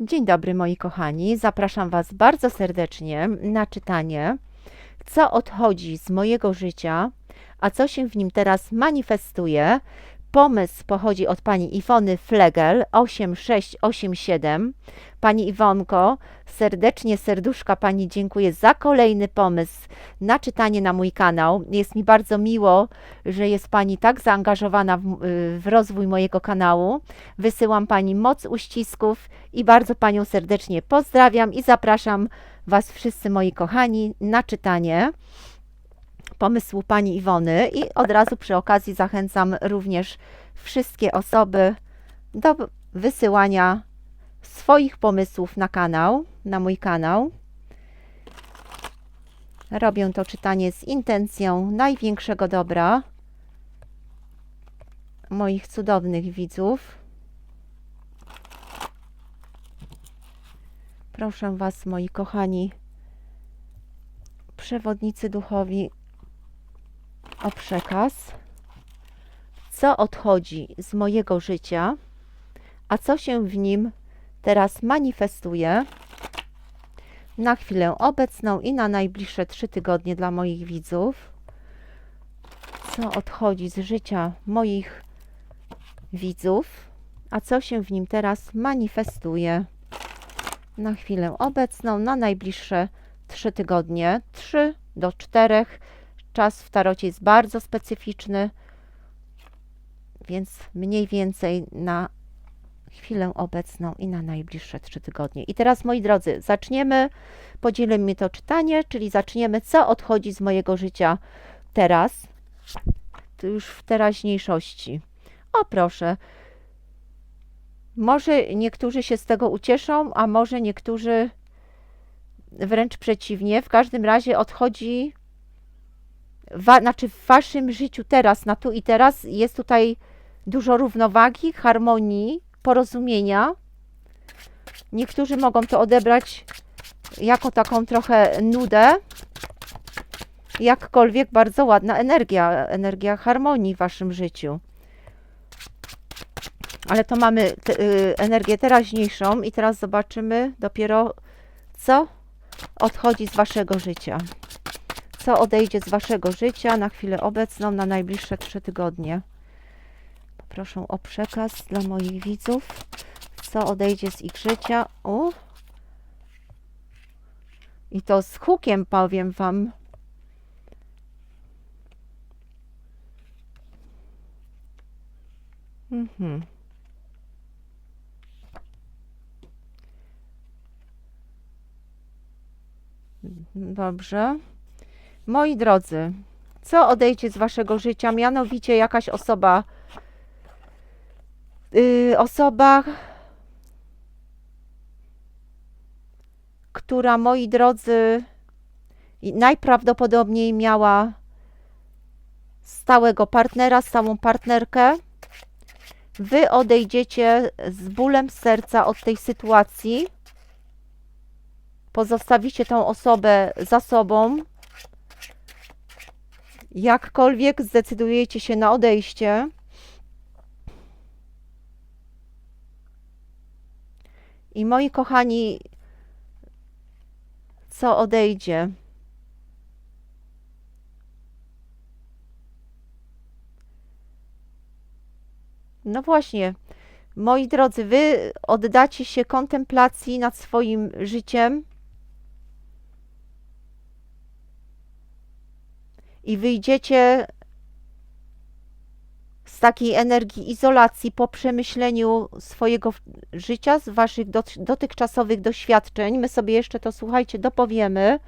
Dzień dobry moi kochani, zapraszam Was bardzo serdecznie na czytanie, co odchodzi z mojego życia, a co się w nim teraz manifestuje. Pomysł pochodzi od pani Iwony Flegel 8687. Pani Iwonko, serdecznie serduszka Pani dziękuję za kolejny pomysł na czytanie na mój kanał. Jest mi bardzo miło, że jest Pani tak zaangażowana w, w rozwój mojego kanału. Wysyłam Pani moc uścisków i bardzo Panią serdecznie pozdrawiam i zapraszam Was wszyscy moi kochani na czytanie pomysłu Pani Iwony i od razu przy okazji zachęcam również wszystkie osoby do wysyłania swoich pomysłów na kanał, na mój kanał. Robię to czytanie z intencją największego dobra moich cudownych widzów. Proszę Was, moi kochani przewodnicy duchowi, o przekaz, co odchodzi z mojego życia, a co się w nim teraz manifestuje na chwilę obecną i na najbliższe trzy tygodnie dla moich widzów. Co odchodzi z życia moich widzów, a co się w nim teraz manifestuje na chwilę obecną, na najbliższe trzy tygodnie, trzy do czterech. Czas w tarocie jest bardzo specyficzny, więc mniej więcej na chwilę obecną i na najbliższe trzy tygodnie. I teraz, moi drodzy, zaczniemy, podzielimy to czytanie, czyli zaczniemy, co odchodzi z mojego życia teraz, to już w teraźniejszości. O proszę, może niektórzy się z tego ucieszą, a może niektórzy wręcz przeciwnie. W każdym razie odchodzi, wa, znaczy w waszym życiu teraz, na tu i teraz jest tutaj dużo równowagi, harmonii, porozumienia. Niektórzy mogą to odebrać jako taką trochę nudę. Jakkolwiek bardzo ładna energia, energia harmonii w waszym życiu. Ale to mamy te, y, energię teraźniejszą i teraz zobaczymy dopiero, co odchodzi z waszego życia. Co odejdzie z waszego życia na chwilę obecną, na najbliższe trzy tygodnie. Proszę o przekaz dla moich widzów. Co odejdzie z ich życia? U. I to z hukiem powiem wam. Mhm. Dobrze. Moi drodzy, co odejdzie z waszego życia? Mianowicie jakaś osoba, yy, osoba, która, moi drodzy, najprawdopodobniej miała stałego partnera, stałą partnerkę. Wy odejdziecie z bólem serca od tej sytuacji pozostawicie tą osobę za sobą, jakkolwiek zdecydujecie się na odejście, i moi kochani, co odejdzie? No właśnie, moi drodzy, wy oddacie się kontemplacji nad swoim życiem i wyjdziecie z takiej energii izolacji po przemyśleniu swojego życia, z waszych dotychczasowych doświadczeń. My sobie jeszcze to, słuchajcie, dopowiemy.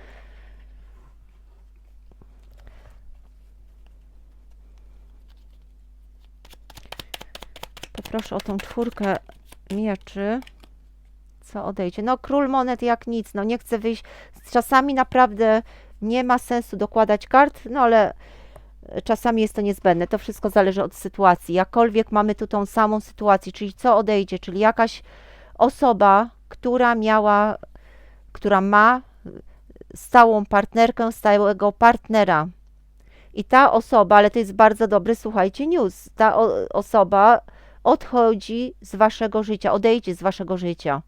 Poproszę o tą czwórkę mieczy. Co odejdzie? No, król monet jak nic. No, nie chcę wyjść. Czasami naprawdę nie ma sensu dokładać kart, no ale czasami jest to niezbędne. To wszystko zależy od sytuacji. Jakkolwiek mamy tu tą samą sytuację, czyli co odejdzie, czyli jakaś osoba, która miała, która ma stałą partnerkę, stałego partnera. I ta osoba, ale to jest bardzo dobry, słuchajcie, news. Ta osoba odchodzi z waszego życia, odejdzie z waszego życia.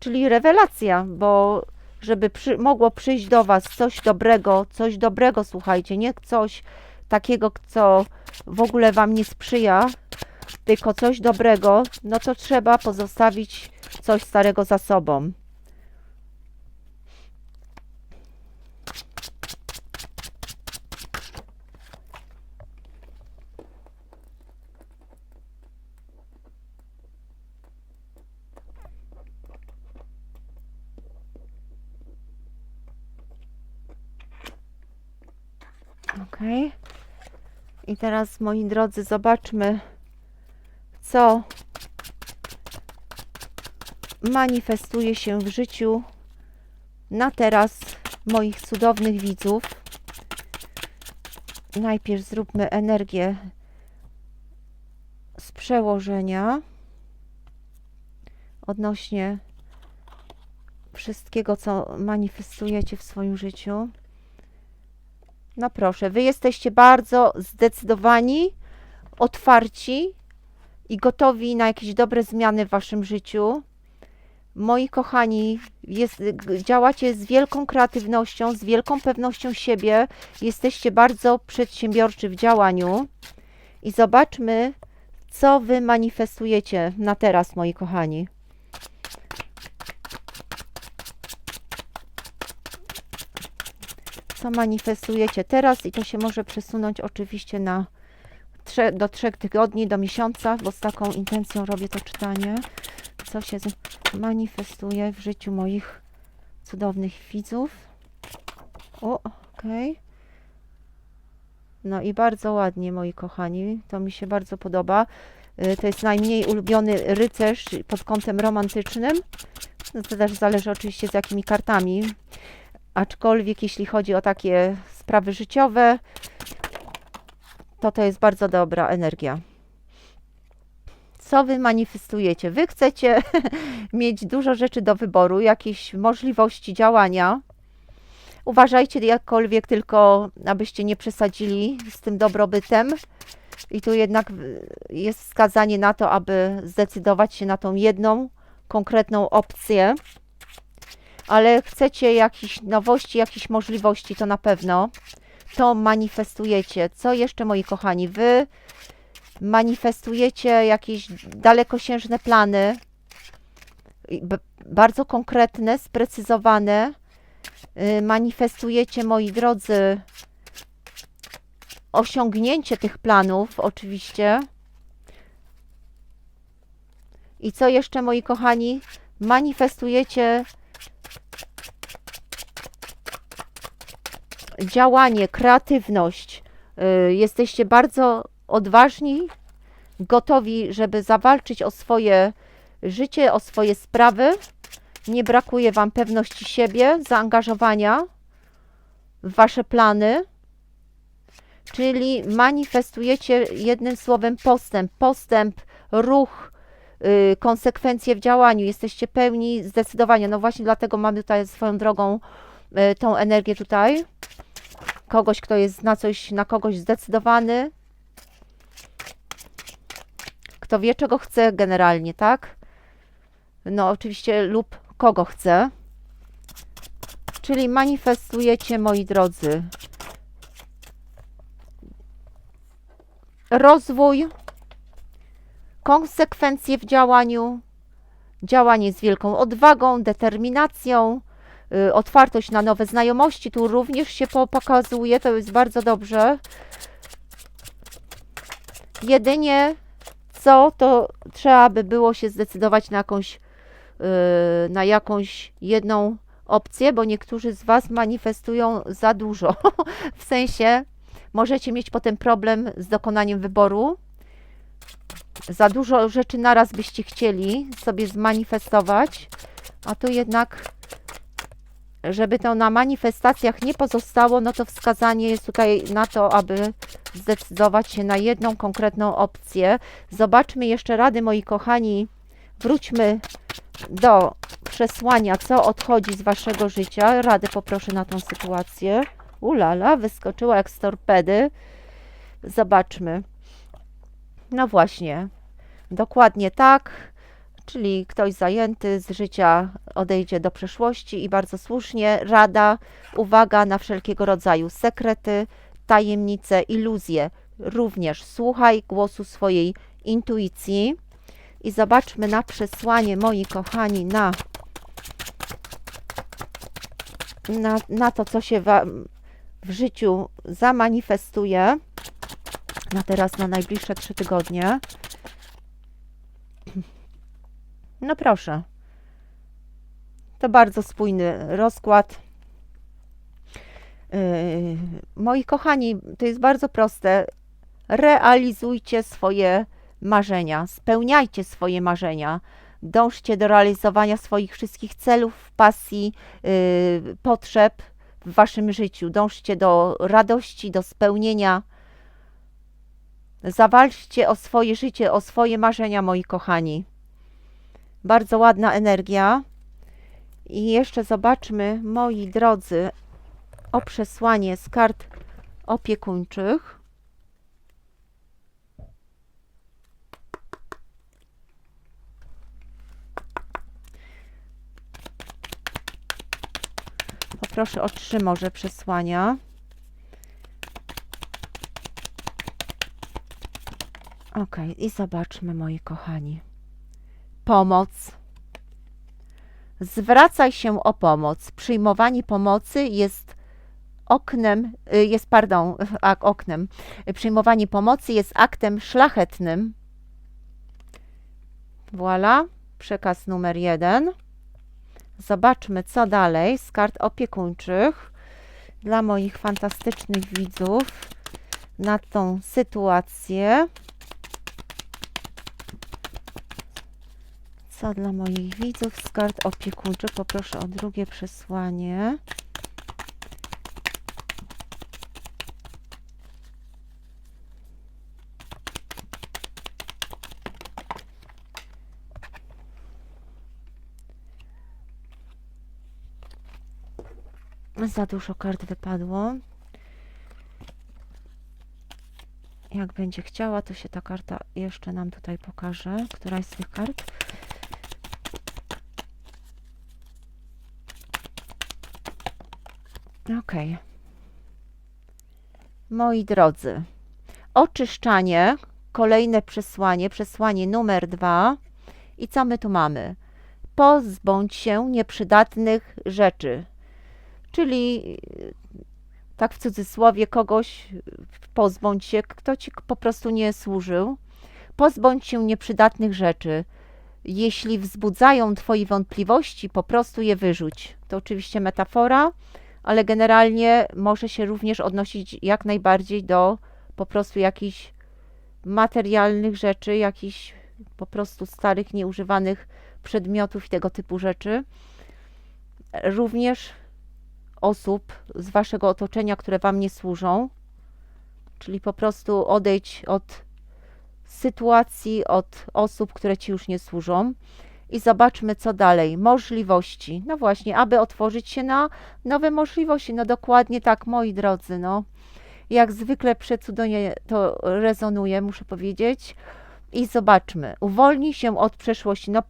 Czyli rewelacja, bo żeby przy, mogło przyjść do Was coś dobrego, coś dobrego, słuchajcie, nie coś takiego, co w ogóle Wam nie sprzyja, tylko coś dobrego, no to trzeba pozostawić coś starego za sobą. Ok. I teraz, moi drodzy, zobaczmy, co manifestuje się w życiu na teraz moich cudownych widzów. Najpierw zróbmy energię z przełożenia odnośnie wszystkiego, co manifestujecie w swoim życiu. No proszę, wy jesteście bardzo zdecydowani, otwarci i gotowi na jakieś dobre zmiany w waszym życiu. Moi kochani, jest, działacie z wielką kreatywnością, z wielką pewnością siebie. Jesteście bardzo przedsiębiorczy w działaniu. I zobaczmy, co wy manifestujecie na teraz, moi kochani. Co manifestujecie teraz i to się może przesunąć oczywiście na trze, do trzech tygodni, do miesiąca, bo z taką intencją robię to czytanie. Co się manifestuje w życiu moich cudownych widzów. O, okej. No i bardzo ładnie, moi kochani. To mi się bardzo podoba. Y, To jest najmniej ulubiony rycerz pod kątem romantycznym. No to też zależy oczywiście z jakimi kartami aczkolwiek jeśli chodzi o takie sprawy życiowe, to to jest bardzo dobra energia. Co wy manifestujecie? Wy chcecie mieć dużo rzeczy do wyboru, jakieś możliwości działania. Uważajcie jakkolwiek tylko, abyście nie przesadzili z tym dobrobytem. I tu jednak jest wskazanie na to, aby zdecydować się na tą jedną konkretną opcję ale chcecie jakichś nowości, jakichś możliwości, to na pewno to manifestujecie. Co jeszcze, moi kochani? Wy manifestujecie jakieś dalekosiężne plany, bardzo konkretne, sprecyzowane. Y, Manifestujecie, moi drodzy, osiągnięcie tych planów, oczywiście. I co jeszcze, moi kochani? Manifestujecie działanie, kreatywność. Y, Jesteście bardzo odważni, gotowi, żeby zawalczyć o swoje życie, o swoje sprawy. Nie brakuje Wam pewności siebie, zaangażowania w Wasze plany. Czyli manifestujecie jednym słowem postęp, postęp, ruch, konsekwencje w działaniu. Jesteście pełni zdecydowania. No właśnie dlatego mamy tutaj swoją drogą y, tą energię tutaj kogoś, kto jest na coś, na kogoś zdecydowany, kto wie, czego chce generalnie, tak? No, oczywiście, lub kogo chce. Czyli manifestujecie, moi drodzy, rozwój, konsekwencje w działaniu, działanie z wielką odwagą, determinacją, y, otwartość na nowe znajomości. Tu również się po- pokazuje, to jest bardzo dobrze. Jedynie co, to trzeba by było się zdecydować na jakąś, y, na jakąś jedną opcję, bo niektórzy z Was manifestują za dużo. w sensie możecie mieć potem problem z dokonaniem wyboru. Za dużo rzeczy naraz byście chcieli sobie zmanifestować, a tu jednak żeby to na manifestacjach nie pozostało, no to wskazanie jest tutaj na to, aby zdecydować się na jedną konkretną opcję. Zobaczmy jeszcze rady, moi kochani. Wróćmy do przesłania, co odchodzi z waszego życia. Rady poproszę na tą sytuację. Ulala, wyskoczyła jak z torpedy. Zobaczmy. No właśnie, dokładnie tak. czyli ktoś zajęty z życia odejdzie do przeszłości i bardzo słusznie rada, uwaga na wszelkiego rodzaju sekrety, tajemnice, iluzje. Również słuchaj głosu swojej intuicji i zobaczmy na przesłanie, moi kochani, na, na, na to, co się Wam w życiu zamanifestuje. Na teraz, na najbliższe trzy tygodnie. No proszę. To bardzo spójny rozkład. Yy, moi kochani, to jest bardzo proste. Realizujcie swoje marzenia, spełniajcie swoje marzenia, dążcie do realizowania swoich wszystkich celów, pasji, yy, potrzeb w waszym życiu. Dążcie do radości, do spełnienia. Zawalczcie o swoje życie, o swoje marzenia, moi kochani. Bardzo ładna energia. I jeszcze zobaczmy, moi drodzy, o przesłanie z kart opiekuńczych. Poproszę o trzy może przesłania. Ok, i zobaczmy, moi kochani. Pomoc. Zwracaj się o pomoc. Przyjmowanie pomocy jest oknem, y, jest, pardon, a, oknem. Przyjmowanie pomocy jest aktem szlachetnym. Voilà, przekaz numer jeden. Zobaczmy, co dalej z kart opiekuńczych dla moich fantastycznych widzów na tą sytuację. Co dla moich widzów z kart opiekuńczych? Poproszę o drugie przesłanie. Za dużo kart wypadło. Jak będzie chciała, to się ta karta jeszcze nam tutaj pokaże. Któraś z tych kart? Ok. Moi drodzy, oczyszczanie, kolejne przesłanie, przesłanie numer dwa. I co my tu mamy? Pozbądź się nieprzydatnych rzeczy. Czyli tak w cudzysłowie kogoś pozbądź się, kto ci po prostu nie służył. Pozbądź się nieprzydatnych rzeczy. Jeśli wzbudzają Twoje wątpliwości, po prostu je wyrzuć. To oczywiście metafora, ale generalnie może się również odnosić jak najbardziej do po prostu jakichś materialnych rzeczy, jakichś po prostu starych, nieużywanych przedmiotów i tego typu rzeczy. Również osób z waszego otoczenia, które wam nie służą. Czyli po prostu odejdź od sytuacji, od osób, które ci już nie służą. I zobaczmy, co dalej. Możliwości. No właśnie, aby otworzyć się na nowe możliwości. No dokładnie tak, moi drodzy. No. Jak zwykle przecudownie to rezonuje, muszę powiedzieć. I zobaczmy. Uwolnij się od przeszłości. No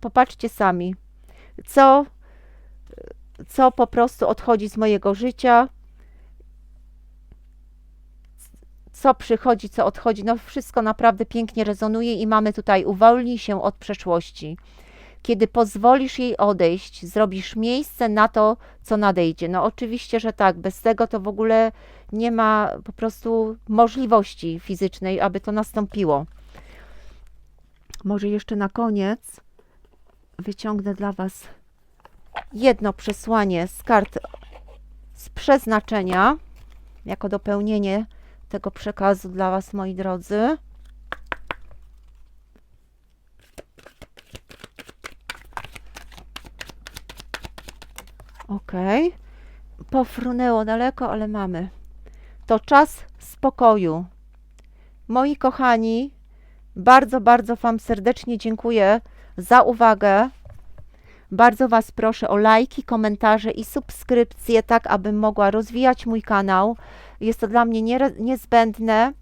popatrzcie sami. Co co po prostu odchodzi z mojego życia, co przychodzi, co odchodzi. No wszystko naprawdę pięknie rezonuje i mamy tutaj uwolnij się od przeszłości. Kiedy pozwolisz jej odejść, zrobisz miejsce na to, co nadejdzie. No oczywiście, że tak, bez tego to w ogóle nie ma po prostu możliwości fizycznej, aby to nastąpiło. Może jeszcze na koniec wyciągnę dla Was jedno przesłanie z kart z przeznaczenia, jako dopełnienie tego przekazu dla Was, moi drodzy. Ok. Pofrunęło daleko, ale mamy. To czas spokoju. Moi kochani, bardzo, bardzo Wam serdecznie dziękuję za uwagę. Bardzo Was proszę o lajki, komentarze i subskrypcje, tak abym mogła rozwijać mój kanał. Jest to dla mnie niezbędne.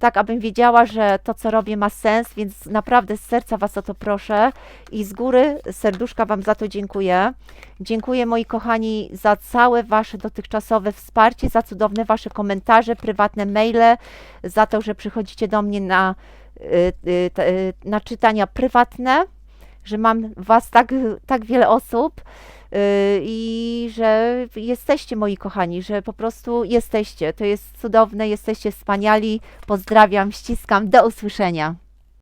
Tak abym wiedziała, że to, co robię, ma sens, więc naprawdę z serca Was o to proszę i z góry serduszka Wam za to dziękuję. Dziękuję moi kochani za całe Wasze dotychczasowe wsparcie, za cudowne Wasze komentarze, prywatne maile, za to, że przychodzicie do mnie na, y, y, y, na czytania prywatne, że mam Was tak, tak wiele osób i że jesteście moi kochani, że po prostu jesteście. To jest cudowne, jesteście wspaniali. Pozdrawiam, ściskam, do usłyszenia.